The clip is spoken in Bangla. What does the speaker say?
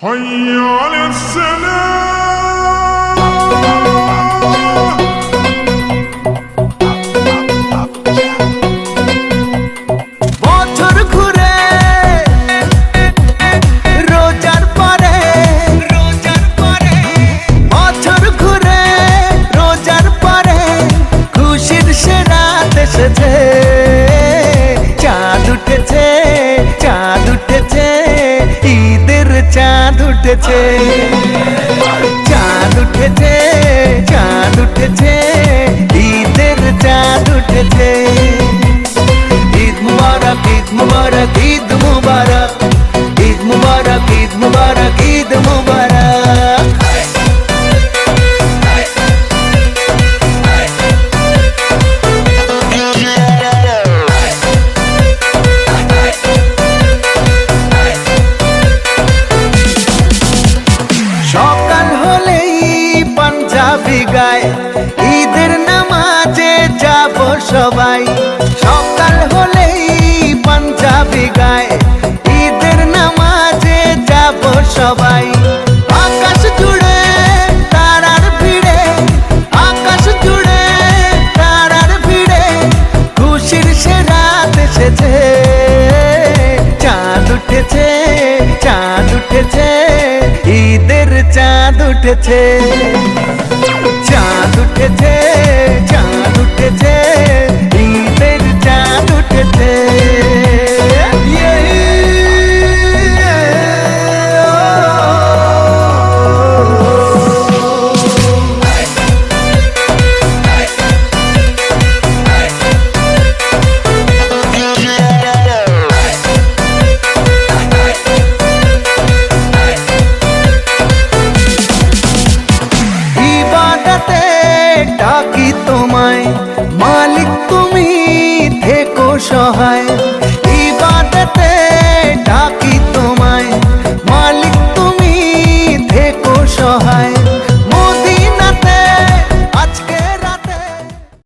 حي على السلام উঠেছে চাঁদ উঠেছে চাঁদ উঠেছে ঈদের চাঁদ উঠেছে ঈদ মুবারক ঈদ মুবারক ঈদ মুবারক ঈদ মুবারক ঈদ মুবারক ঈদ সবাই। সকাল হলেই পাঞ্জাবি গায়। ঈদের নামাজে যাব সবাই। আকাশ জুড়ে তারার ভিড়ে, আকাশ জুড়ে তারার ভিড়ে, খুশির সে রাত এসেছে। চাঁদ উঠেছে চাঁদ উঠেছে, ঈদের চাঁদ উঠেছে। চাঁদ উঠেছে চাঁদ উঠেছে। ডাকি তোমায় মালিক তুমি।